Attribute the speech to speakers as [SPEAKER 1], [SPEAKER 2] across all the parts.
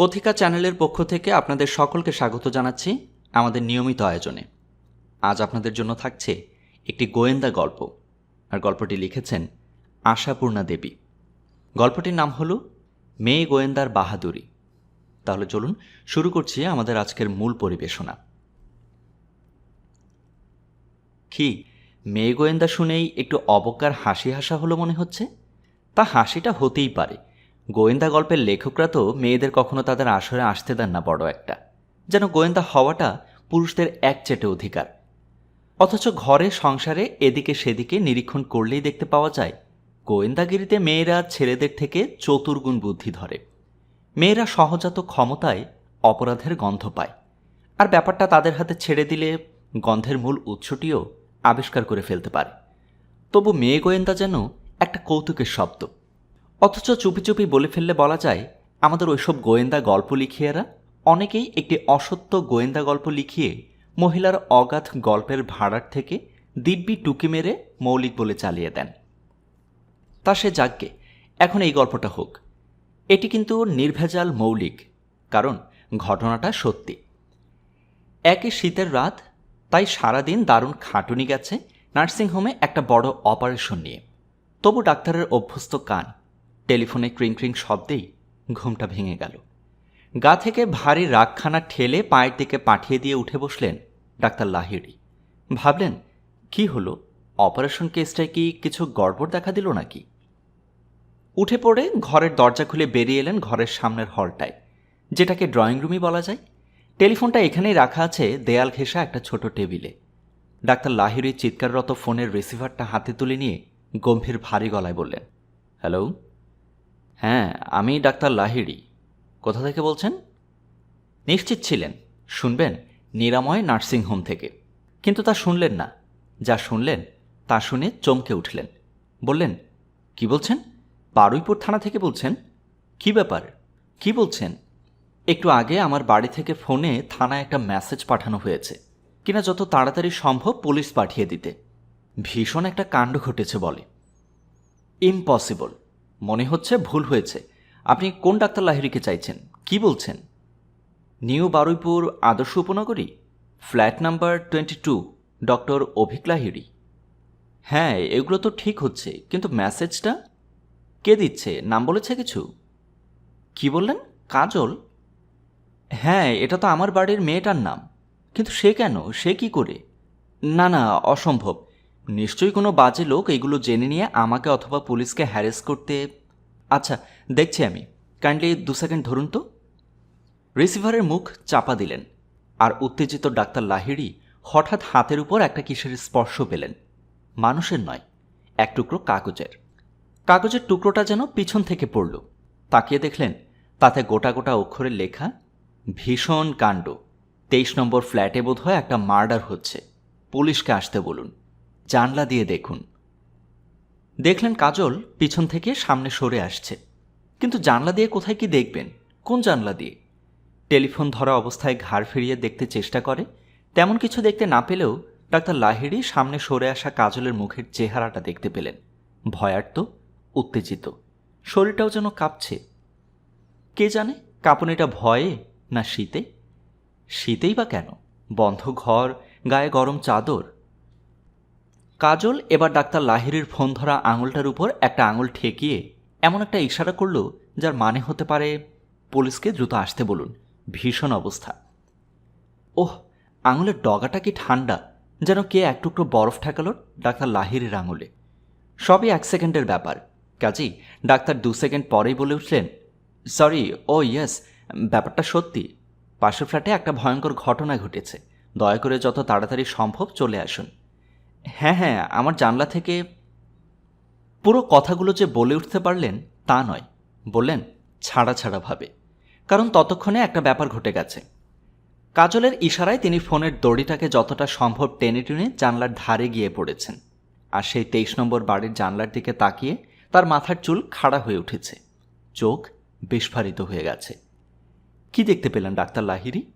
[SPEAKER 1] কথিকা চ্যানেলের পক্ষ থেকে আপনাদের সকলকে স্বাগত জানাচ্ছি আমাদের নিয়মিত আয়োজনে। আজ আপনাদের জন্য থাকছে একটি গোয়েন্দা গল্প। আর গল্পটি লিখেছেন আশাপূর্ণা দেবী। গল্পটির নাম হলো মেয়ে গোয়েন্দার বাহাদুরি। তাহলে চলুন শুরু করছি আমাদের আজকের মূল পরিবেশনা। কি, মেয়ে গোয়েন্দা শুনেই একটু অবজ্ঞার হাসি হাসা হলো মনে হচ্ছে? তা হাসিটা হতেই পারে। গোয়েন্দা গল্পের লেখকরা তো মেয়েদের কখনো তাদের আসরে আসতে দেন না বড় একটা। যেন গোয়েন্দা হওয়াটা পুরুষদের এক চেটে অধিকার। অথচ ঘরে, সংসারে, এদিকে সেদিকে নিরীক্ষণ করলেই দেখতে পাওয়া যায়, গোয়েন্দাগিরিতে মেয়েরা ছেলেদের থেকে চতুর্গুণ বুদ্ধি ধরে। মেয়েরা সহজাত ক্ষমতায় অপরাধের গন্ধ পায়। আর ব্যাপারটা তাদের হাতে ছেড়ে দিলে গন্ধের মূল উৎসটিও আবিষ্কার করে ফেলতে পারে। তবু মেয়ে গোয়েন্দা যেন একটা কৌতুকের শব্দ। অথচ চুপি চুপি বলে ফেললে বলা যায়, আমাদের ওইসব গোয়েন্দা গল্প লিখিয়েরা, অনেকেই একটি অসত্য গোয়েন্দা গল্প লিখিয়ে মহিলার অগাধ গল্পের ভাড়ার থেকে দিব্যি টুকি মেরে মৌলিক বলে চালিয়ে দেন। তা সে যাজ্ঞে এখন এই গল্পটা হোক। এটি কিন্তু নির্ভেজাল মৌলিক, কারণ ঘটনাটা সত্যি। একই শীতের রাত, তাই সারাদিন দারুণ খাটুনি গেছে নার্সিংহোমে একটা বড় অপারেশন নিয়ে। তবু ডাক্তারের অভ্যস্ত কান টেলিফোনে ক্রিং ক্রিং শব্দেই ঘুমটা ভেঙে গেল। গা থেকে ভারী রাগখানা ঠেলে পায়ের দিকে পাঠিয়ে দিয়ে উঠে বসলেন ডাক্তার লাহিড়ি। ভাবলেন, কি হলো? অপারেশন কেসটায় কি কিছু গড়বড় দেখা দিল নাকি? উঠে পড়ে ঘরের দরজা খুলে বেরিয়ে এলেন ঘরের সামনের হলটায়, যেটাকে ড্রয়িং রুমই বলা যায়। টেলিফোনটা এখানেই রাখা আছে, দেয়াল ঘেঁষা একটা ছোট টেবিলে। ডাক্তার লাহিড়ি চিৎকাররত ফোনের রিসিভারটা হাতে তুলে নিয়ে গম্ভীর ভারী গলায় বললেন, হ্যালো? হ্যাঁ আমি ডাক্তার লাহিড়ি। কোথা থেকে বলছেন? নিশ্চিত ছিলেন, শুনবেন, নিরাময় নার্সিংহোম থেকে। কিন্তু তা শুনলেন না। যা শুনলেন, তা শুনে চমকে উঠলেন। বললেন, কি বলছেন? বারুইপুর থানা থেকে বলছেন? কি ব্যাপার? কি বলছেন? একটু আগে আমার বাড়ি থেকে ফোনে থানায় একটা মেসেজ পাঠানো হয়েছে। কিনা যত তাড়াতাড়ি সম্ভব পুলিশ পাঠিয়ে দিতে। ভীষণ একটা কাণ্ড ঘটেছে বলে। ইম্পসিবল। মনে হচ্ছে ভুল হয়েছে। আপনি কোন ডাক্তার লাহিড়িকে চাইছেন? কি বলছেন? New Baruipur Adarsha Upanagari? Flat number twenty two, doctor Abhik Lahiri. হ্যাঁ এগুলো তো ঠিক হচ্ছে, কিন্তু মেসেজটা? কে দিচ্ছে? নাম বলেছে কিছু? কি বললেন? কাজল? হ্যাঁ এটা তো আমার বাড়ির মেয়েটার নাম। কিন্তু সে কেন? সে কি করে? না না, অসম্ভব। নিশ্চয়ই কোনো বাজে লোক এগুলো জেনে নিয়ে আমাকে অথবা পুলিশকে হ্যারেস করতে। আচ্ছা দেখছি আমি। কাইন্ডলি দু সেকেন্ড ধরুন তো। রিসিভারের মুখ চাপা দিলেন আর উত্তেজিত ডাক্তার লাহিড়ি হঠাৎ হাতের উপর একটা কিসের স্পর্শ পেলেন। মানুষের নয়, এক টুকরো কাগজের। কাগজের টুকরোটা যেন পিছন থেকে পড়ল। তাকিয়ে দেখলেন তাতে গোটা গোটা অক্ষরে লেখা, ভীষণ কাণ্ড। তেইশ নম্বর ফ্ল্যাটে বোধ হয় একটা মার্ডার হচ্ছে। পুলিশকে আসতে বলুন। জানলা দিয়ে দেখুন। দেখলেন কাজল পিছন থেকে সামনে সরে আসছে। কিন্তু জানলা দিয়ে কোথায় কি দেখবেন? কোন জানলা দিয়ে? টেলিফোন ধরা অবস্থায় ঘাড় ফিরিয়ে দেখতে চেষ্টা করে। তেমন কিছু দেখতে না পেলেও ডাক্তার লাহিড়ি সামনে সরে আসা কাজলের মুখের চেহারাটা দেখতে পেলেন। ভয়ার্ত, উত্তেজিত। শরীরটাও যেন কাঁপছে। কে জানে কাঁপুনিটা ভয়ে না শীতে? শীতেই বা কেন? বন্ধ ঘর, গায়ে গরম চাদর কাজল এবার ডাক্তার লাহিরির ফোন ধরা আঙুলটার উপর একটা আঙুল ঠেকিয়ে এমন একটা ইশারা করল, যার মানে হতে পারে পুলিশকে দ্রুত আসতে বলুন। ভীষণ অবস্থা। ওহ, আঙুলের ডগাটা কি ঠান্ডা, যেন কে এক টুকরো বরফ ঠেকালো ডাক্তার লাহিরির আঙুলে। সবই এক সেকেন্ডের ব্যাপার। কাজেই ডাক্তার দু সেকেন্ড পরেই বলে উঠলেন সরি ও ইয়েস ব্যাপারটা সত্যি। পাশের ফ্ল্যাটে একটা ভয়ঙ্কর ঘটনা ঘটেছে। দয়া করে যত তাড়াতাড়ি সম্ভব চলে আসুন। হ্যাঁ হ্যাঁ আমার জানলা থেকে পুরো কথাগুলো যে বলে উঠতে পারলেন তা নয়। বললেন, ছাড়া ছাড়া ভাবে। কারণ ততক্ষণে একটা ব্যাপার ঘটে গেছে। কাজলের ইশারায় তিনি ফোনের দড়িটাকে যতটা সম্ভব টেনে টেনে জানলার ধারে গিয়ে পড়েছেন আর সেই তেইশ নম্বর বাড়ির জানলার দিকে তাকিয়ে তার মাথার চুল খাড়া হয়ে উঠেছে। চোখ বিস্ফারিত হয়ে গেছে। কি দেখতে পেলেন ডাক্তার লাহিরি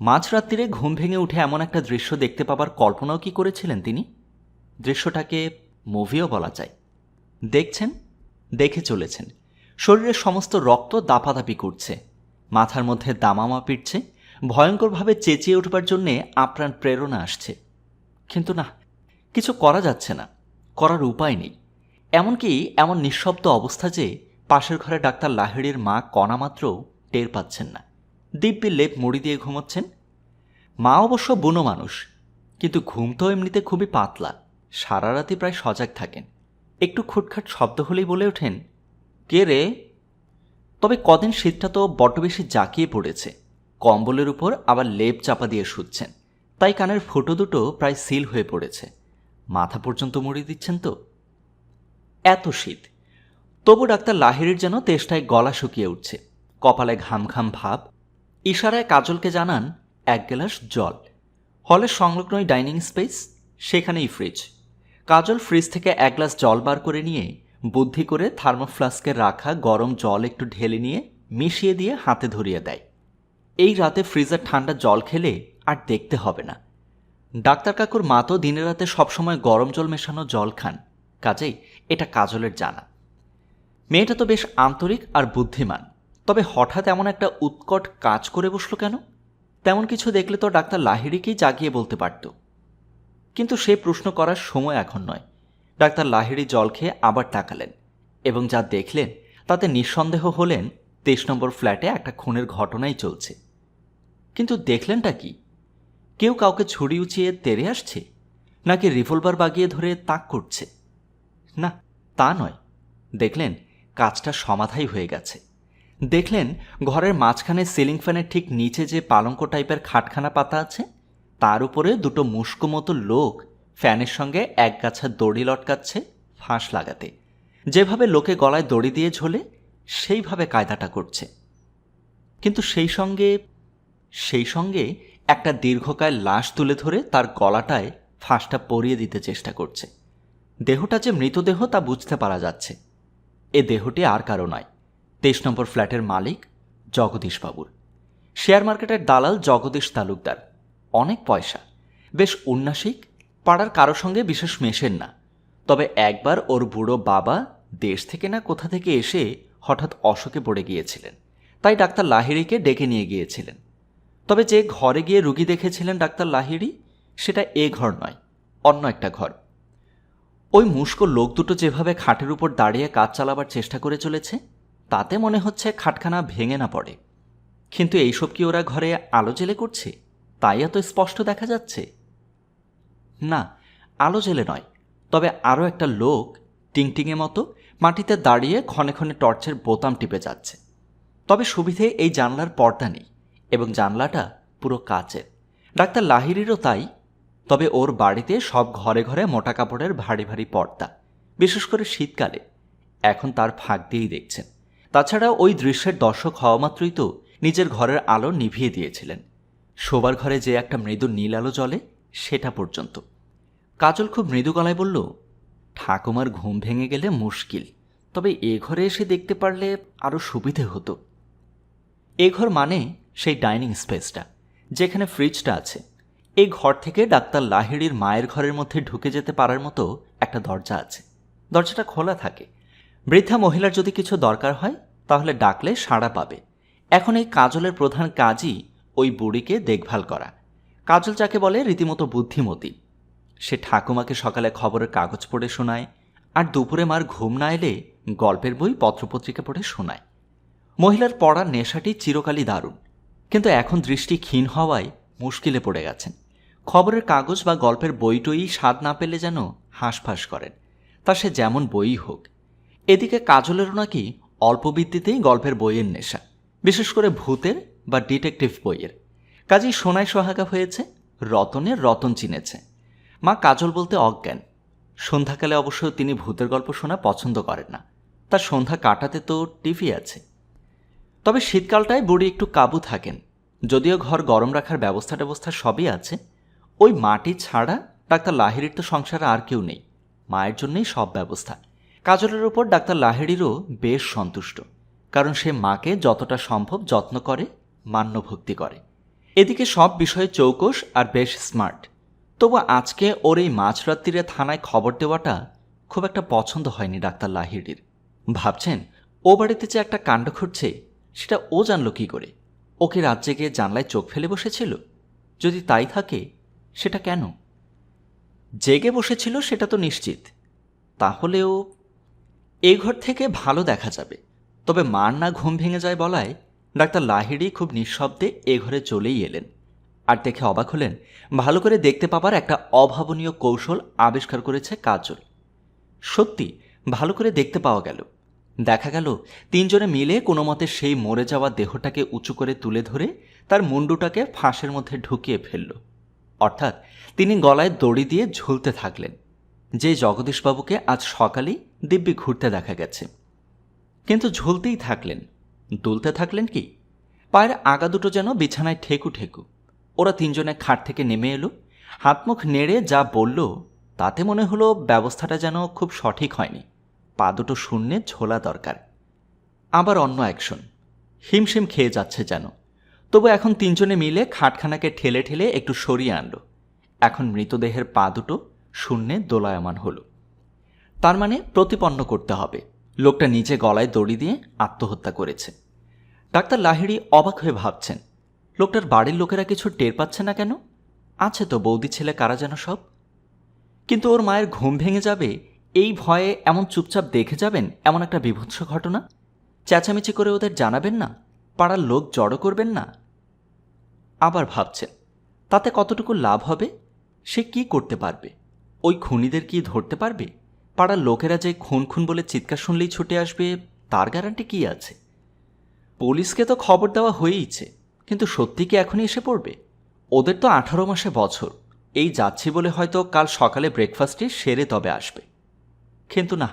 [SPEAKER 1] মাঝরাত্রিরে ঘুম ভেঙে উঠে এমন একটা দৃশ্য দেখতে পাবার কল্পনাও কি করেছিলেন তিনি? দৃশ্যটাকে মুভিও বলা যায়। দেখছেন? দেখে চলেছেন। শরীরের সমস্ত রক্ত দাপাদাপি করছে। মাথার মধ্যে দামামা পিটছে। ভয়ঙ্করভাবে চেঁচিয়ে উঠবার জন্যে আপ্রাণ প্রেরণা আসছে। কিন্তু না, কিছু করা যাচ্ছে না। করার উপায় নেই। এমনকি এমন নিঃশব্দ অবস্থা যে পাশের ঘরে ডাক্তার লাহিড়ির মা কণামাত্র টের পাচ্ছেন না। দিব্যি লেপ মুড়ি দিয়ে ঘুমোচ্ছেন। মা অবশ্য বুনো মানুষ, কিন্তু ঘুম তো এমনিতে খুবই পাতলা। সারা রাতে প্রায় সজাগ থাকেন। একটু খুটখাট শব্দ হলেই বলে ওঠেন, কে রে? তবে কদিন শীতটা তো বড্ড বেশি জাঁকিয়ে পড়েছে। কম্বলের উপর আবার লেপ চাপা দিয়ে শুচ্ছেন। তাই কানের ফুটো দুটো প্রায় সিল হয়ে পড়েছে। মাথা পর্যন্ত মুড়ি দিচ্ছেন তো। এত শীত। তবু ডাক্তার লাহিরির যেন তেষ্টায় গলা শুকিয়ে উঠছে। কপালে ঘাম ঘাম ভাব ইশারায় কাজলকে জানান, এক গ্লাস জল। হলের সংলগ্নই ডাইনিং স্পেস, সেখানেই ফ্রিজ। কাজল ফ্রিজ থেকে এক গ্লাস জল বার করে নিয়ে, বুদ্ধি করে থার্মোফ্লাস্কে রাখা গরম জল একটু ঢেলে নিয়ে, মিশিয়ে দিয়ে হাতে ধরিয়ে দেয়। এই রাতে ফ্রিজের ঠান্ডা জল খেলে আর দেখতে হবে না। ডাক্তার কাকুর মা তো দিনে রাতে সবসময় গরম জল মেশানো জল খান। কাজেই এটা কাজলের জানা। মেয়েটা তো বেশ আন্তরিক আর বুদ্ধিমান। তবে হঠাৎ এমন একটা উৎকট কাজ করে বসল কেন? তেমন কিছু দেখলে তো ডাক্তার লাহিড়িকেই জাগিয়ে বলতে পারত। কিন্তু সে প্রশ্ন করার সময় এখন নয়। ডাক্তার লাহিড়ি জল খেয়ে আবার তাকালেন এবং যা দেখলেন তাতে নিঃসন্দেহ হলেন তেইশ নম্বর ফ্ল্যাটে একটা খুনের ঘটনাই চলছে। কিন্তু দেখলেনটা কি? কেউ কাউকে ছুরি উঁচিয়ে তেরে আসছে? নাকি রিভলভার বাগিয়ে ধরে তাক করছে? না, তা নয়। দেখলেন কাজটা সমাধাই হয়ে গেছে। দেখলেন ঘরের মাঝখানে সিলিং ফ্যানের ঠিক নিচে যে পালঙ্ক টাইপের খাটখানা পাতা আছে, তার উপরে দুটো মুস্কো মতো লোক ফ্যানের সঙ্গে এক গাছা দড়ি লটকাচ্ছে ফাঁস লাগাতে। যেভাবে লোকে গলায় দড়ি দিয়ে ঝোলে, সেইভাবে কায়দাটা করছে। কিন্তু সেই সঙ্গে সেই সঙ্গে একটা দীর্ঘকায় লাশ তুলে ধরে তার গলাটায় ফাঁসটা পরিয়ে দিতে চেষ্টা করছে। দেহটা যে মৃতদেহ তা বুঝতে পারা যাচ্ছে। এ দেহটি আর কারও নয়। তেইশ নম্বর ফ্ল্যাটের মালিক জগদীশবাবুর। শেয়ার মার্কেটের দালাল জগদীশ তালুকদার। অনেক পয়সা। বেশ উন্নাসিক, পাড়ার কারও সঙ্গে বিশেষ মেশেন না। তবে একবার ওর বুড়ো বাবা দেশ থেকে না কোথা থেকে এসে হঠাৎ অশোকে পড়ে গিয়েছিলেন। তাই ডাক্তার লাহিড়িকে ডেকে নিয়ে গিয়েছিলেন। তবে যে ঘরে গিয়ে রুগী দেখেছিলেন ডাক্তার লাহিড়ি, সেটা এ ঘর নয়, অন্য একটা ঘর। ওই মুস্কো লোক দুটো যেভাবে খাটের উপর দাঁড়িয়ে কাজ চালাবার চেষ্টা করে চলেছে তাতে মনে হচ্ছে খাটখানা ভেঙে না পড়ে। কিন্তু এইসব কি ওরা ঘরে আলো জেলে করছে? তাই এত স্পষ্ট দেখা যাচ্ছে? না, আলো জেলে নয়। তবে আরও একটা লোক টিংটিংয়ে মতো মাটিতে দাঁড়িয়ে ক্ষণে ক্ষণে টর্চের বোতাম টিপে যাচ্ছে। তবে সুবিধে এই জানলার পর্দা নেই এবং জানলাটা পুরো কাচের। ডাক্তার লাহিরিরও তাই। তবে ওর বাড়িতে সব ঘরে ঘরে মোটা কাপড়ের ভারী ভারী পর্দা, বিশেষ করে শীতকালে। এখন তার ফাঁক দিয়েই দেখছেন। তাছাড়া ওই দৃশ্যের দর্শক হওয়া মাত্রই তো নিজের ঘরের আলো নিভিয়ে দিয়েছিলেন। শোবার ঘরে যে একটা মৃদু নীল আলো জ্বলে, সেটা পর্যন্ত। কাজল খুব মৃদু গলায় বলল, ঠাকুমার ঘুম ভেঙে গেলে মুশকিল, তবে এ ঘরে এসে দেখতে পারলে আরও সুবিধে হতো। এ ঘর মানে সেই ডাইনিং স্পেসটা, যেখানে ফ্রিজটা আছে। এই ঘর থেকে ডাক্তার লাহিড়ির মায়ের ঘরের মধ্যে ঢুকে যেতে পারার মতো একটা দরজা আছে। দরজাটা খোলা থাকে বৃদ্ধা মহিলার যদি কিছু দরকার হয়, তাহলে ডাকলে সাড়া পাবে। এখন এই কাজলের প্রধান কাজই ওই বুড়িকে দেখভাল করা। কাজল যাকে বলে, রীতিমতো বুদ্ধিমতী। সে ঠাকুমাকে সকালে খবরের কাগজ পড়ে শোনায়, আর দুপুরে মার ঘুম না এলে গল্পের বই পত্রপত্রিকা পড়ে শোনায়। মহিলার পড়ার নেশাটি চিরকালই দারুণ, কিন্তু এখন দৃষ্টি ক্ষীণ হওয়ায় মুশকিলে পড়ে গেছেন। খবরের কাগজ বা গল্পের বইটই স্বাদ না পেলে যেন হাঁসফাঁস করেন। তা সে যেমন বই হোক এদিকে কাজলেরও নাকি অল্প ভিত্তিতেই গল্পের বইয়ের নেশা, বিশেষ করে ভূতের বা ডিটেকটিভ বইয়ের। কাজেই সোনায় সোহাগা হয়েছে, রতনের রতন চিনেছে। মা কাজল বলতে অজ্ঞান। সন্ধ্যাকালে অবশ্য তিনি ভূতের গল্প শোনা পছন্দ করেন না। তার সন্ধ্যা কাটাতে তো টিভি আছে। তবে শীতকালটায় বুড়ি একটু কাবু থাকেন। যদিও ঘর গরম রাখার ব্যবস্থা ট্যবস্থা সবই আছে। ওই মাটি ছাড়া ডাক্তার লাহিড়ির তো সংসারে আর কেউ নেই। মায়ের জন্যই সব ব্যবস্থা। কাজলের ওপর ডাক্তার লাহিড়িরও বেশ সন্তুষ্ট, কারণ সে মাকে যতটা সম্ভব যত্ন করে মান্য ভক্তি করে। এদিকে সব বিষয়ে চৌকস আর বেশ স্মার্ট। তবু আজকে ওর এই মাঝরাত্রিরে থানায় খবর দেওয়াটা খুব একটা পছন্দ হয়নি ডাক্তার লাহিড়ির। ভাবছেন, ও বাড়িতে যে একটা কাণ্ড ঘটছে, সেটা ও জানলো কী করে? ওকে রাত জেগে জানলায় চোখ ফেলে বসেছিল? যদি তাই থাকে, সেটা কেন? জেগে বসেছিল সেটা তো নিশ্চিত। তাহলেও এ ঘর থেকে ভালো দেখা যাবে। তবে মার না ঘুম ভেঙে যায় বলায় ডাক্তার লাহিড়ি খুব নিঃশব্দে এ ঘরে চলেই এলেন। আর দেখে অবাক হলেন, ভালো করে দেখতে পাবার একটা অভাবনীয় কৌশল আবিষ্কার করেছে কাজল। সত্যি, ভালো করে দেখতে পাওয়া গেল। দেখা গেল, তিনজনে মিলে কোনো মতে সেই মরে যাওয়া দেহটাকে উঁচু করে তুলে ধরে তার মুন্ডুটাকে ফাঁসের মধ্যে ঢুকিয়ে ফেলল। অর্থাৎ তিনি গলায় দড়ি দিয়ে ঝুলতে থাকলেন। যে জগদীশবাবুকে আজ সকালেই দিব্যি ঘুরতে দেখা গেছে। কিন্তু ঝুলতেই থাকলেন। দুলতে থাকলেন কি? পায়ের আগা দুটো যেন বিছানায় ঠেকু ঠেকু। ওরা তিনজনে খাট থেকে নেমে এলো। হাত মুখ নেড়ে যা বলল, তাতে মনে হলো ব্যবস্থাটা যেন খুব সঠিক হয়নি। পা দুটো শূন্যে ঝোলা দরকার। আবার অন্য অ্যাকশন হিমশিম খেয়ে যাচ্ছে যেন। তবু এখন তিনজনে মিলে খাটখানাকে ঠেলে ঠেলে একটু সরিয়ে আনলো। এখন মৃতদেহের পা দুটো শূন্যে দোলায়মান হলো। তার মানে প্রতিপন্ন করতে হবে। লোকটা নিজে গলায় দড়ি দিয়ে আত্মহত্যা করেছে। ডাক্তার লাহিড়ি অবাক হয়ে ভাবছেন, লোকটার বাড়ির লোকেরা কিছু টের পাচ্ছে না কেন? আছে তো বৌদি ছেলে কারা যেন সব? কিন্তু ওর মায়ের ঘুম ভেঙে যাবে, এই ভয়ে এমন চুপচাপ দেখে যাবেন এমন একটা বিভৎস ঘটনা? চেঁচামেচি করে ওদের জানাবেন না? পাড়ার লোক জড়ো করবেন না? আবার ভাবছেন, তাতে কতটুকু লাভ হবে? সে কি করতে পারবে? ওই খুনিদের কি ধরতে পারবে? পাড়ার লোকেরা যে খুন খুন বলে চিৎকার শুনলেই ছুটে আসবে, তার গ্যারান্টি কি আছে? পুলিশকে তো খবর দেওয়া হয়েইছে কিন্তু সত্যি কি এখনই এসে পড়বে? ওদের তো আঠারো মাসে বছর, এই যাচ্ছি বলে হয়তো কাল সকালে ব্রেকফাস্টে সেরে তবে আসবে। কিন্তু না,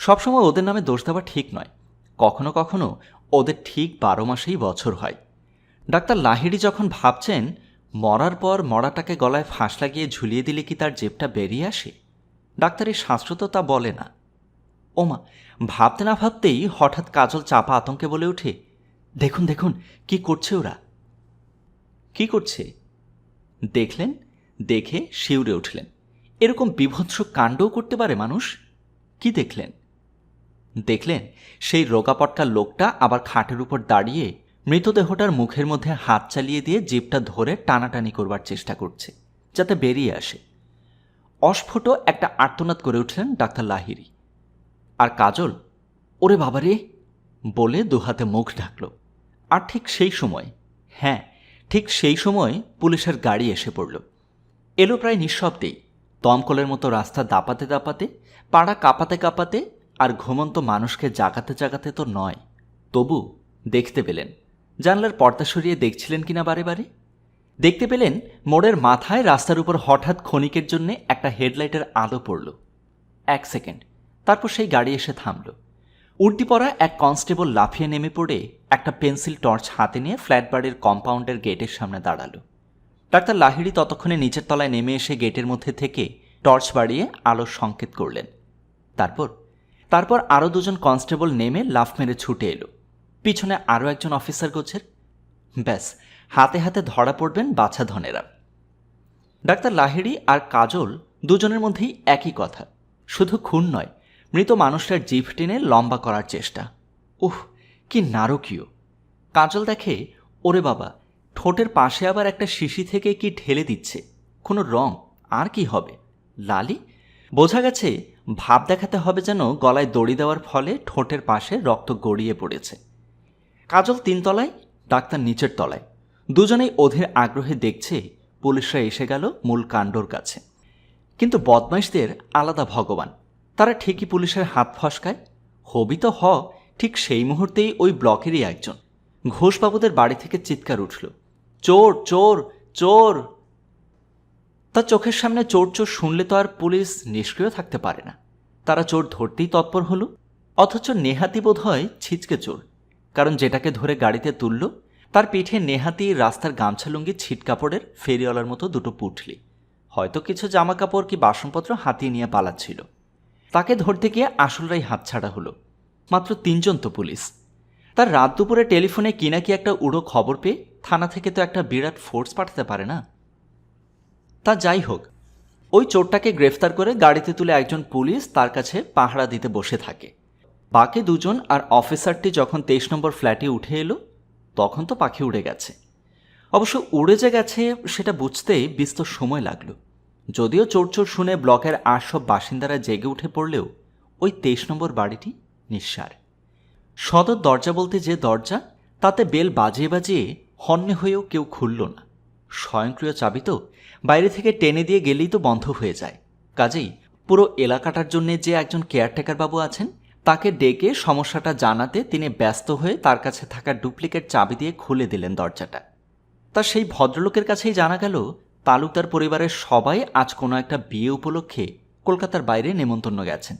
[SPEAKER 1] সবসময় ওদের নামে দোষ দেওয়া ঠিক নয়। কখনো কখনো ওদের ঠিক বারো মাসেই বছর হয়। ডাক্তার লাহিড়ি যখন ভাবছেন মরার পর মরাটাকে গলায় ফাঁস লাগিয়ে ঝুলিয়ে দিলে কি তার জেবটা বেরিয়ে আসে? ডাক্তারের শাস্ত্র তো তা বলে না। ওমা, ভাবতে না ভাবতেই হঠাৎ কাজল চাপা আতঙ্কে বলে ওঠে, দেখুন দেখুন, কি করছে ওরা? কি করছে? দেখলেন, দেখে শিউরে উঠলেন। এরকম বিভৎস কাণ্ডও করতে পারে মানুষ। কি দেখলেন? দেখলেন, সেই রোগাপটকা লোকটা আবার খাটের উপর দাঁড়িয়ে মৃতদেহটার মুখের মধ্যে হাত চালিয়ে দিয়ে জিপটা ধরে টানাটানি করবার চেষ্টা করছে, যাতে বেরিয়ে আসে। অস্ফুট একটা আর্তনাদ করে উঠলেন ডাক্তার লাহিরি। আর কাজল, ওরে বাবারে বলে দুহাতে মুখ ঢাকল। আর ঠিক সেই সময়? হ্যাঁ ঠিক সেই সময় পুলিশের গাড়ি এসে পড়ল। এলো প্রায় নিঃশব্দেই। দমকলের মতো রাস্তা দাপাতে দাপাতে, পাড়া কাঁপাতে কাঁপাতে, আর ঘুমন্ত মানুষকে জাগাতে জাগাতে তো নয়, তবু দেখতে পেলেন। জানলার পর্দা সরিয়ে দেখছিলেন কিনা বারে বারে? দেখতে পেলেন মোড়ের মাথায় রাস্তার উপর হঠাৎ ক্ষণিকের জন্য একটা হেডলাইটের আলো পড়ল। এক সেকেন্ড। তারপর সেই গাড়ি এসে থামল। উর্দি পরা এক কনস্টেবল লাফিয়ে নেমে পড়ে একটা পেন্সিল টর্চ হাতে নিয়ে ফ্ল্যাট বাড়ির কম্পাউন্ডের গেটের সামনে দাঁড়াল। ডাক্তার লাহিড়ি ততক্ষণে নিচের তলায় নেমে এসে গেটের মধ্যে থেকে টর্চ বাড়িয়ে আলোর সংকেত করলেন। তারপর? তারপর আরও দুজন কনস্টেবল নেমে লাফ মেরে ছুটে এলো। পিছনে আরও একজন অফিসার গোছের? ব্যাস, হাতে হাতে ধরা পড়বেন বাছা ধনেরা। ডাক্তার লাহিড়ি আর কাজল দুজনের মধ্যেই একই কথা। শুধু খুন নয়, মৃত মানুষটার জিভ টেনে লম্বা করার চেষ্টা। উহ, কি নারকীয়। কাজল দেখে, ওরে বাবা, ঠোঁটের পাশে আবার একটা শিশি থেকে কি ঢেলে দিচ্ছে? কোনো রং? আর কি হবে? লালি? বোঝা গেছে, ভাব দেখাতে হবে যেন গলায় দড়ি দেওয়ার ফলে ঠোঁটের পাশে রক্ত গড়িয়ে পড়েছে। কাজল তিনতলায় ডাক্তার নিচের তলায়। দুজনেই অধীর আগ্রহে দেখছে পুলিশরা এসে গেল মূল কাণ্ডর কাছে। কিন্তু বদমাইশদের আলাদা ভগবান। তারা ঠিকই পুলিশের হাত ফসকায়। হবি তো হ, ঠিক সেই মুহূর্তেই ওই ব্লকেরই একজন। ঘোষবাবুদের বাড়ি থেকে চিৎকার উঠল। চোর চোর চোর! তার চোখের সামনে চোর চোর শুনলে তো আর পুলিশ নিষ্ক্রিয় থাকতে পারে না। তারা চোর ধরতেই তৎপর হলো। অথচ নেহাতি বোধ হয় ছিচকে চোর। কারণ যেটাকে ধরে গাড়িতে তুলল, তার পিঠে নেহাতি রাস্তার গামছা লুঙ্গি ছিটকাপড়ের ফেরিওয়ালার মতো দুটো পুটলি। হয়তো কিছু জামা কাপড় কি বাসনপত্র হাতিয়ে নিয়ে পালাচ্ছিল। তাকে ধরতে গিয়ে আসলরাই হাতছাড়া হলো। মাত্র তিনজন তো পুলিশ। তার রাত দুপুরে টেলিফোনে কি না কি একটা উড়ো খবর পেয়ে থানা থেকে তো একটা বিরাট ফোর্স পাঠাতে পারে না? তা যাই হোক, ওই চোরটাকে গ্রেফতার করে গাড়িতে তুলে একজন পুলিশ তার কাছে পাহারা দিতে বসে থাকে। বাকি দুজন আর অফিসারটি যখন তেইশ নম্বর ফ্ল্যাটে উঠে এলো, তখন তো পাখি উড়ে গেছে। অবশ্য উড়ে যে গেছে সেটা বুঝতে বিস্তর সময় লাগল। যদিও চোরচোর শুনে ব্লকের আর সব বাসিন্দারা জেগে উঠে পড়লেও ওই তেইশ নম্বর বাড়িটি নিঃসার। সদর দরজা বলতে যে দরজা, তাতে বেল বাজিয়ে বাজিয়ে হন্যে হয়েও কেউ খুলল না। স্বয়ংক্রিয় চাবি তো বাইরে থেকে টেনে দিয়ে গেলেই তো বন্ধ হয়ে যায়। কাজেই পুরো এলাকাটার জন্য যে একজন কেয়ারটেকার বাবু আছেন তাকে ডেকে সমস্যাটা জানাতে তিনি ব্যস্ত হয়ে তার কাছে থাকা ডুপ্লিকেট চাবি দিয়ে খুলে দিলেন দরজাটা। তা সেই ভদ্রলোকের কাছেই জানা গেল, তালুকদার পরিবারের সবাই আজ কোনো একটা বিয়ে উপলক্ষে কলকাতার বাইরে নেমন্তন্ন গেছেন।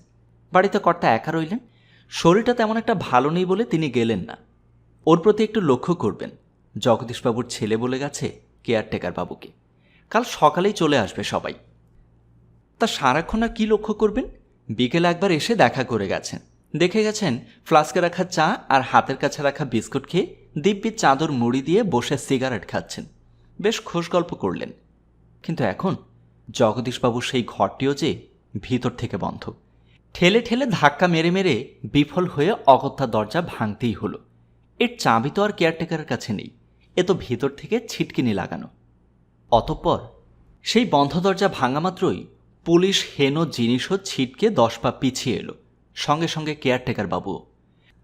[SPEAKER 1] বাড়িতে কর্তা একা রইলেন। শরীরটা তেমন একটা ভালো নেই বলে তিনি গেলেন না। ওর প্রতি একটু লক্ষ্য করবেন। জগদীশবাবুর ছেলে বলে গেছে কেয়ারটেকার বাবুকে। কাল সকালেই চলে আসবে সবাই। তা সারাক্ষণ আর কী লক্ষ্য করবেন? বিকেলে একবার এসে দেখা করে গেছেন। দেখে গেছেন, ফ্লাস্কে রাখা চা আর হাতের কাছে রাখা বিস্কুট খেয়ে দিব্যি চাদর মুড়ি দিয়ে বসে সিগারেট খাচ্ছেন। বেশ খোশ গল্প করলেন। কিন্তু এখন জগদীশবাবুর সেই ঘরটিও যে ভিতর থেকে বন্ধ। ঠেলে ঠেলে ধাক্কা মেরে মেরে বিফল হয়ে অগত্যা দরজা ভাঙতেই হলো। এর চাবি তো আর কেয়ারটেকারের কাছে নেই। এ তো ভিতর থেকে ছিটকিনি লাগানো। অতঃপর সেই বন্ধ দরজা ভাঙা মাত্রই পুলিশ হেন জিনিসও ছিটকে দশ পা পিছিয়ে এলো। সঙ্গে সঙ্গে কেয়ারটেকার বাবু।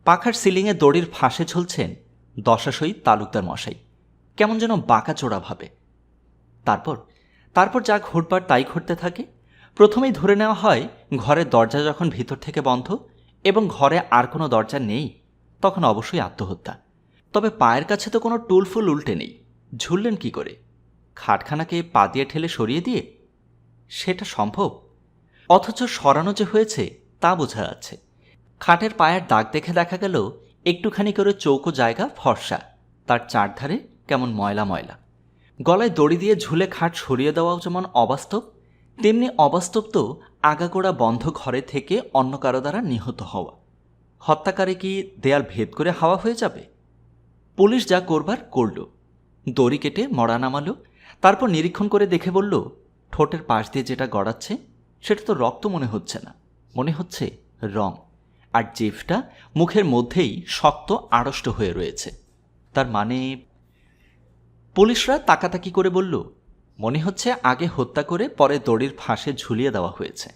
[SPEAKER 1] পাখার সিলিংয়ে দড়ির ফাঁসে ঝুলছেন দশাশই তালুকদার মশাই। কেমন যেন বাঁকা চোরা ভাবে। তারপর তারপর যা ঘটবার তাই ঘটতে থাকে। প্রথমেই ধরে নেওয়া হয় ঘরের দরজা যখন ভিতর থেকে বন্ধ এবং ঘরে আর কোনো দরজা নেই, তখন অবশ্যই আত্মহত্যা। তবে পায়ের কাছে তো কোনো টুলফুল উল্টে নেই। ঝুললেন কি করে? খাটখানাকে পা দিয়ে ঠেলে সরিয়ে দিয়ে? সেটা সম্ভব? অথচ সরানো যে হয়েছে তা বোঝা যাচ্ছে। খাটের পায়ের দাগ দেখে দেখা গেল একটুখানি করে চৌকো জায়গা ফর্সা। তার চারধারে কেমন ময়লা ময়লা। গলায় দড়ি দিয়ে ঝুলে খাট সরিয়ে দেওয়াও যেমন অবাস্তব, তেমনি অবাস্তব তো আগাগোড়া বন্ধ ঘরে থেকে অন্য কারও দ্বারা নিহত হওয়া। হত্যাকারী কি দেয়াল ভেদ করে হাওয়া হয়ে যাবে? পুলিশ যা করবার করল। দড়ি কেটে মরা নামালো, তারপর নিরীক্ষণ করে দেখে বলল, ঠোঁটের পাশ দিয়ে যেটা গড়াচ্ছে, সেটা তো রক্ত মনে হচ্ছে না। মনে হচ্ছে রং। আর জিভটা মুখের মধ্যেই শক্ত, আড়ষ্ট হয়ে রয়েছে। তার মানে পুলিশরা তাকাতাকি করে বলল, মনে হচ্ছে আগে হত্যা করে পরে দড়ির ফাঁসে ঝুলিয়ে দেওয়া হয়েছে।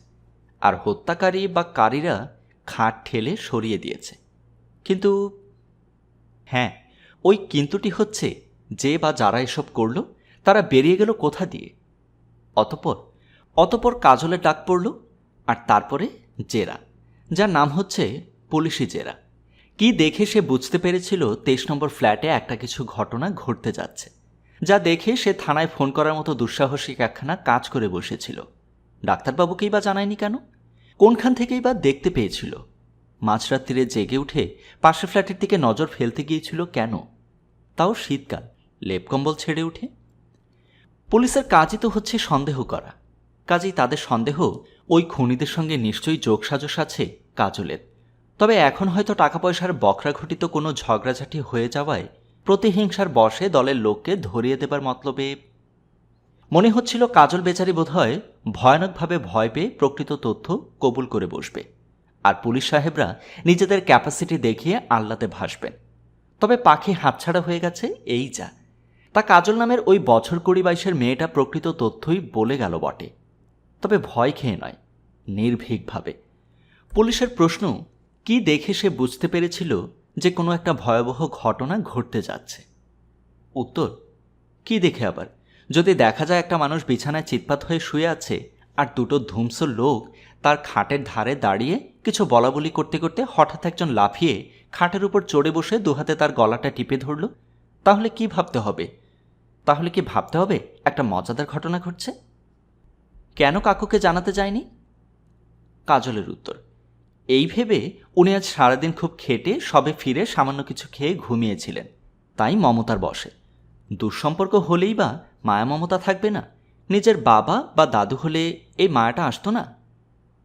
[SPEAKER 1] আর হত্যাকারী বা কারীরা খাট ঠেলে সরিয়ে দিয়েছে। কিন্তু হ্যাঁ ওই কিন্তুটি হচ্ছে যে বা যারা এসব করল, তারা বেরিয়ে গেল কোথা দিয়ে? অতপর অতপর কাজলের ডাক পড়ল, আর তারপরে জেরা, যার নাম হচ্ছে পুলিশি জেরা। কি দেখে সে বুঝতে পেরেছিল তেইশ নম্বর ফ্ল্যাটে একটা কিছু ঘটনা ঘটতে যাচ্ছে। যা দেখে সে থানায় ফোন করার মতো দুঃসাহসিক একখানা কাজ করে বসেছিল। ডাক্তারবাবুকেই বা জানায়নি কেন? কোনখান থেকেই বা দেখতে পেয়েছিল? মাঝরাত্রিরে জেগে উঠে পাশের ফ্ল্যাটের দিকে নজর ফেলতে গিয়েছিল কেন? তাও শীতকাল লেপ কম্বল ছেড়ে উঠে। পুলিশের কাজই তো হচ্ছে সন্দেহ করা। কাজেই তাদের সন্দেহ, ওই খুনিদের সঙ্গে নিশ্চয়ই যোগসাজশ আছে কাজলের। তবে এখন হয়তো টাকা পয়সার বকরা ঘটিত কোনো ঝগড়াঝাটি হয়ে যাওয়ায় প্রতিহিংসার বসে দলের লোককে ধরিয়ে দেবার মতলবে মনে হচ্ছিল কাজল বেচারি বোধহয় ভয়ানকভাবে ভয় পেয়ে প্রকৃত তথ্য কবুল করে বসবে। আর পুলিশ সাহেবরা নিজেদের ক্যাপাসিটি দেখিয়ে আল্লাতে ভাসবেন। তবে পাখি হাতছাড়া হয়ে গেছে, এই যা। তা কাজল নামের ওই বছর কুড়ি বাইশের মেয়েটা প্রকৃত তথ্যই বলে গেল বটে। তবে ভয় খেয়ে নয়, নির্ভীকভাবে। পুলিশের প্রশ্ন, কি দেখে সে বুঝতে পেরেছিল যে কোনো একটা ভয়াবহ ঘটনা ঘটতে যাচ্ছে? উত্তর, কি দেখে আবার? যদি দেখা যায় একটা মানুষ বিছানায় চিৎপাত হয়ে শুয়ে আছে আর দুটো ধুমস লোক তার খাটের ধারে দাঁড়িয়ে কিছু বলাবলি করতে করতে হঠাৎ একজন লাফিয়ে খাটের উপর চড়ে বসে দুহাতে তার গলাটা টিপে ধরল, তাহলে কি ভাবতে হবে? তাহলে কি ভাবতে হবে একটা মজাদার ঘটনা ঘটছে? কেন কাকুকে জানাতে যায়নি? কাজলের উত্তর, এই ভেবে উনি আজ সারাদিন খুব খেটে সবে ফিরে সামান্য কিছু খেয়ে ঘুমিয়েছিলেন। তাই মমতার বসে। দুঃসম্পর্ক হলেই বা মায়া মমতা থাকবে না। নিজের বাবা বা দাদু হলে এই মায়াটা আসতো না।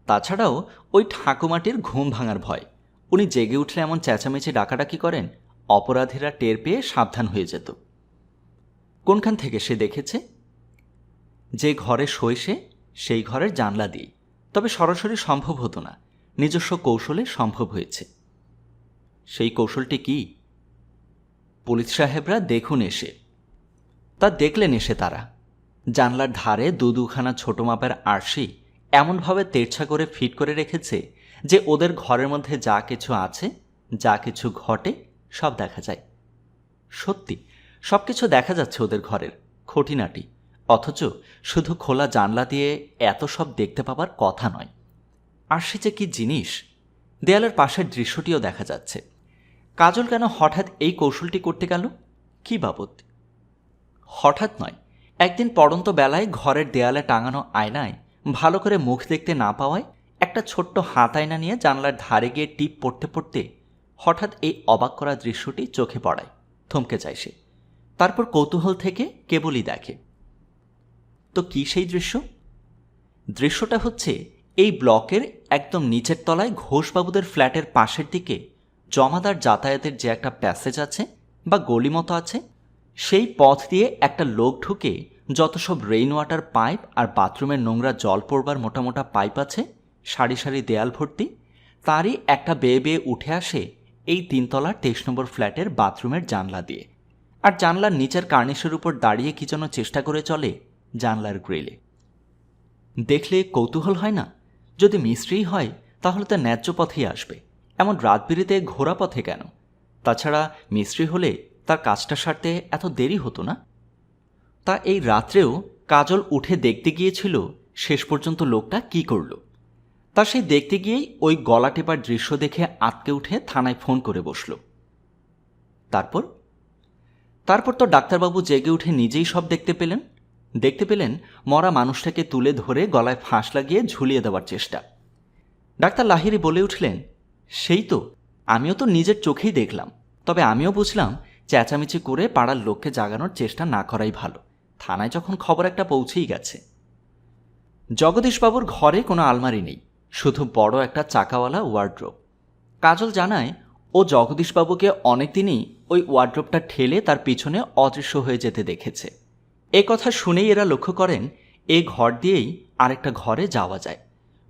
[SPEAKER 1] তাছাড়াও ওই ঠাকুমাটির ঘুম ভাঙার ভয়। উনি জেগে উঠলে এমন চেঁচামেচি ডাকাডাকি করেন, অপরাধীরা টের পেয়ে সাবধান হয়ে যেত। কোনখান থেকে সে দেখেছে? যে ঘরে সে সেই ঘরের জানলা দিই তবে সরাসরি সম্ভব হতো না। নিজস্ব কৌশলে সম্ভব হয়েছে। সেই কৌশলটি কি? পুলিশ সাহেবরা দেখুন এসে। তা দেখলেন এসে তারা। জানলার ধারে দু দুখানা ছোট মাপের আরশি এমনভাবে তেরছা করে ফিট করে রেখেছে যে ওদের ঘরের মধ্যে যা কিছু আছে, যা কিছু ঘটে, সব দেখা যায়। সত্যি সব কিছু দেখা যাচ্ছে ওদের ঘরের। খুঁটিনাটি। অথচ শুধু খোলা জানলা দিয়ে এত সব দেখতে পাবার কথা নয়। আর সে যে কি জিনিস? দেয়ালের পাশের দৃশ্যটিও দেখা যাচ্ছে। কাজল কেন হঠাৎ এই কৌশলটি করতে গেল? কি বাবদ? হঠাৎ নয়, একদিন পড়ন্ত বেলায় ঘরের দেয়ালে টাঙানো আয়নায় ভালো করে মুখ দেখতে না পাওয়ায় একটা ছোট্ট হাত আয়না নিয়ে জানলার ধারে গিয়ে টিপ পড়তে পড়তে হঠাৎ এই অবাক করা দৃশ্যটি চোখে পড়ায়, থমকে যায় সে। তারপর কৌতূহল থেকে কেবলই দেখে। তো কি সেই দৃশ্য? দৃশ্যটা হচ্ছে এই ব্লকের একদম নিচের তলায় ঘোষবাবুদের ফ্ল্যাটের পাশের দিকে জমাদার যাতায়াতের যে একটা প্যাসেজ আছে বা গলি মতো আছে, সেই পথ দিয়ে একটা লোক ঢুকে যত সব রেইন ওয়াটার পাইপ আর বাথরুমের নোংরা জল পড়বার মোটা মোটা পাইপ আছে, সারি সারি দেয়াল ভর্তি, তারই একটা বেয়ে বেয়ে উঠে আসে এই তিনতলার তেইশ নম্বর ফ্ল্যাটের বাথরুমের জানলা দিয়ে। আর জানলার নিচের কার্নিশের উপর দাঁড়িয়ে কি যেন চেষ্টা করে চলে জানলার গ্রিলে। দেখলে কৌতূহল হয় না? যদি মিস্ত্রি হয়, তাহলে তা ন্যায্য পথেই আসবে। এমন রাত ঘোরা পথে কেন? তাছাড়া মিস্ত্রি হলে তার কাজটা সারতে এত দেরি হতো না? তা এই রাত্রেও কাজল উঠে দেখতে গিয়েছিল শেষ পর্যন্ত লোকটা কি করল। তা সে দেখতে গিয়েই ওই গলা টেপার দৃশ্য দেখে আটকে উঠে থানায় ফোন করে বসল। তারপর? তারপর তো ডাক্তারবাবু জেগে উঠে নিজেই সব দেখতে পেলেন। দেখতে পেলেন মরা মানুষটাকে তুলে ধরে গলায় ফাঁস লাগিয়ে ঝুলিয়ে দেওয়ার চেষ্টা। ডাক্তার লাহিরি বলে উঠলেন, সেই তো, আমিও তো নিজের চোখেই দেখলাম। তবে আমিও বুঝলাম চেঁচামেচি করে পাড়ার লোককে জাগানোর চেষ্টা না করাই ভালো। থানায় যখন খবর একটা পৌঁছেই গেছে। জগদীশবাবুর ঘরে কোনো আলমারি নেই, শুধু বড় একটা চাকাওয়ালা ওয়ার্ড্রোব কাজল জানায়, ও জগদীশবাবুকে অনেকদিনই ওই ওয়ার্ড্রোবটা ঠেলে তার পিছনে অদৃশ্য হয়ে যেতে দেখেছে। এ কথা শুনেই এরা লক্ষ্য করেন এই ঘর দিয়েই আরেকটা ঘরে যাওয়া যায়।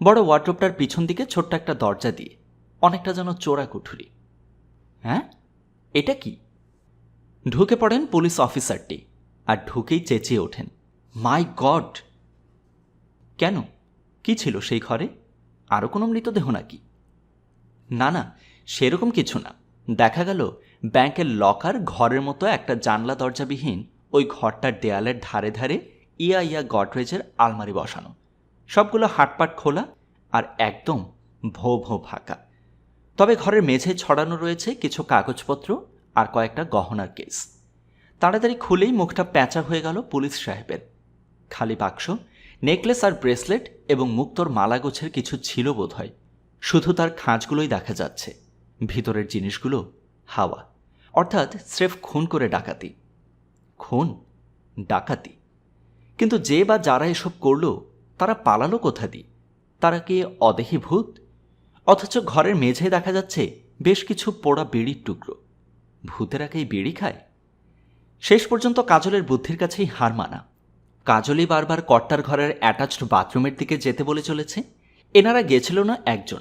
[SPEAKER 1] বড় ওয়ার্ড্রোবটার পিছন দিকে ছোট্ট একটা দরজা দিয়ে, অনেকটা যেন চোরা কুঠুরি। হ্যাঁ? এটা কি? ঢুকে পড়েন পুলিশ অফিসারটি আর ঢুকেই চেঁচিয়ে ওঠেন, মাই গড! কেন? কি ছিল সেই ঘরে? আরও কোনো মৃতদেহ নাকি? না না, সেরকম কিছু না। দেখা গেল ব্যাংকের লকার ঘরের মতো একটা জানলা দরজাবিহীন ওই ঘরটার দেয়ালের ধারে ধারে ইয়া ইয়া গডরেজের আলমারি বসানো। সবগুলো হাটপাট খোলা আর একদম ভো ভো ফাঁকা। তবে ঘরের মেঝে ছড়ানো রয়েছে কিছু কাগজপত্র আর কয়েকটা গহনার কেস। তাড়াতাড়ি খুলেই মুখটা প্যাঁচা হয়ে গেল পুলিশ সাহেবের। খালি বাক্স, নেকলেস আর ব্রেসলেট এবং মুক্তোর মালাগোছের কিছু ছিল বোধ হয় শুধু তার খাঁজগুলোই দেখা যাচ্ছে। ভিতরের জিনিসগুলো হাওয়া। অর্থাৎ স্রেফ খুন করে ডাকাতি। খুন, ডাকাতি। কিন্তু যে বা যারা এসব করল, তারা পালালো কোথা দিয়ে? তারা কি অদেহী ভূত? অথচ ঘরের মেঝে দেখা যাচ্ছে বেশ কিছু পোড়া বিড়ির টুকরো। ভূতেরা কি বিড়ি খায়? শেষ পর্যন্ত কাজলের বুদ্ধির কাছেই হার মানা। কাজলই বারবার কর্তার ঘরের অ্যাটাচড বাথরুমের দিকে যেতে বলে চলেছে। এনারা গেছিল না একজন।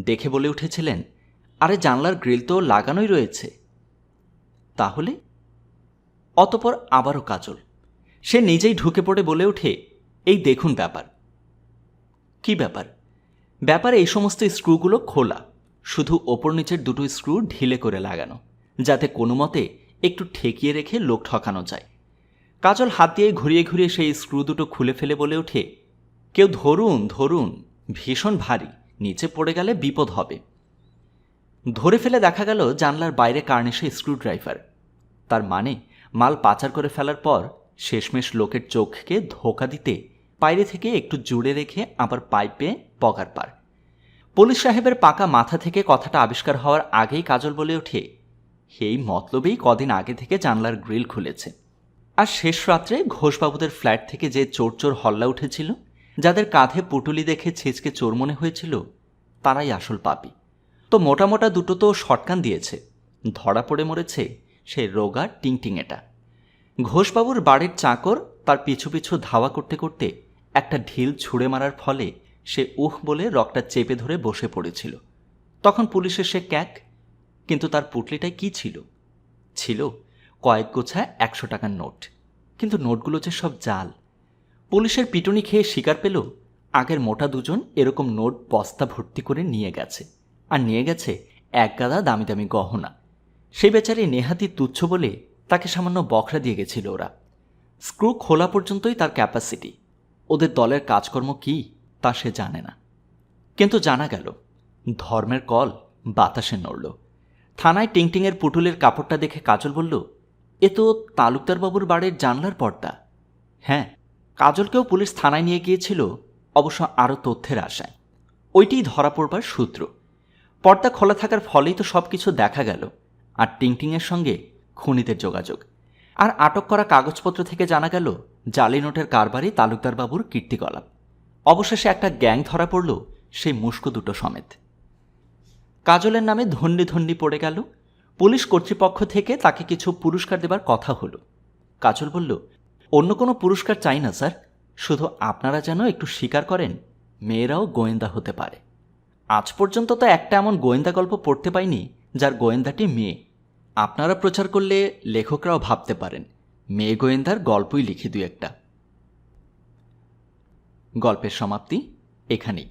[SPEAKER 1] দেখে বলে উঠেছিলেন, আরে জানলার গ্রিল তো লাগানোই রয়েছে। তাহলে অতপর আবারও কাজল। সে নিজেই ঢুকে পড়ে বলে ওঠে, এই দেখুন ব্যাপার। কি ব্যাপার? ব্যাপারে এই সমস্ত স্ক্রুগুলো খোলা। শুধু ওপর নিচের দুটো স্ক্রু ঢিলে করে লাগানো, যাতে কোনো মতে একটু ঠেকিয়ে রেখে লোক ঠকানো যায়। কাজল হাত দিয়ে ঘুরিয়ে ঘুরিয়ে সেই স্ক্রু দুটো খুলে ফেলে বলে ওঠে, কেউ ধরুন ধরুন, ভীষণ ভারী, নিচে পড়ে গেলে বিপদ হবে। ধরে ফেলে দেখা গেল জানলার বাইরে কার্নিশে স্ক্রু ড্রাইভার তার মানে মাল পাচার করে ফেলার পর শেষমেশ লোকের চোখকে ধোকা দিতে বাইরে থেকে একটু জুড়ে রেখে আবার পাইপে পগার পার। পুলিশ সাহেবের পাকা মাথা থেকে কথাটা আবিষ্কার হওয়ার আগেই কাজল বলে ওঠে সেই মতলবেই কদিন আগে থেকে জানলার গ্রিল খুলেছে। আর শেষ রাত্রে ঘোষবাবুদের ফ্ল্যাট থেকে যে চোর চোর হল্লা উঠেছিল, যাদের কাঁধে পুটুলি দেখে ছেচকে চোর মনে হয়েছিল, তারাই আসল পাপি। তো মোটা মোটা দুটো তো শটকান দিয়েছে, ধরা পড়ে মরেছে সেই রোগা টিংটিংয়েটা। ঘোষবাবুর বাড়ির চাকর তার পিছু পিছু ধাওয়া করতে করতে একটা ঢিল ছুঁড়ে মারার ফলে সে উহ বলে রকটা চেপে ধরে বসে পড়েছিল। তখন পুলিশের সে ক্যাক, কিন্তু তার পুটলিটায় কি ছিল? ছিল কয়েক গোছা একশো টাকার নোট। কিন্তু নোটগুলো যে সব জাল। পুলিশের পিটুনি খেয়ে শিকার পেল, আগের মোটা দুজন এরকম নোট বস্তা ভর্তি করে নিয়ে গেছে। আর নিয়ে গেছে এক গাদা দামি দামি গহনা। সেই বেচারি নেহাতি তুচ্ছ বলে তাকে সামান্য বখরা দিয়ে গেছিল ওরা। স্ক্রু খোলা পর্যন্তই তার ক্যাপাসিটি ওদের দলের কাজকর্ম কি তা সে জানে না। কিন্তু জানা গেল, ধর্মের কল বাতাসে নড়ল। থানায় টিংটিংয়ের পুটুলের কাপড়টা দেখে কাজল বলল, এ তো তালুকদারবাবুর বাড়ির জানলার পর্দা। হ্যাঁ কাজলকেও পুলিশ থানায় নিয়ে গিয়েছিল, অবশ্য আরও তথ্যের আশায়। ওইটিই ধরা পড়বার সূত্র। পর্দা খোলা থাকার ফলেই তো সব কিছু দেখা গেল। আর টিংটিংয়ের সঙ্গে খুনিদের যোগাযোগ। আর আটক করা কাগজপত্র থেকে জানা গেল, জালি নোটের কারবারই তালুকদারবাবুর কীর্তিকলাপ। অবশেষে একটা গ্যাং ধরা পড়ল সেই মুস্কো দুটো সমেত। কাজলের নামে ধন্যি ধন্যি পড়ে গেল। পুলিশ কর্তৃপক্ষ থেকে তাকে কিছু পুরস্কার দেবার কথা হলো। কাজল বলল, অন্য কোনো পুরস্কার চাই না, স্যার। শুধু আপনারা যেন একটু স্বীকার করেন, মেয়েরাও গোয়েন্দা হতে পারে। আজ পর্যন্ত তো একটা এমন গোয়েন্দা গল্প পড়তে পাইনি, যার গোয়েন্দাটি মেয়ে। আপনারা প্রচার করলে লেখকরাও ভাবতে পারেন, মেয়ে গোয়েন্দার গল্পই লিখে দুই একটা। গল্পের সমাপ্তি এখানেই।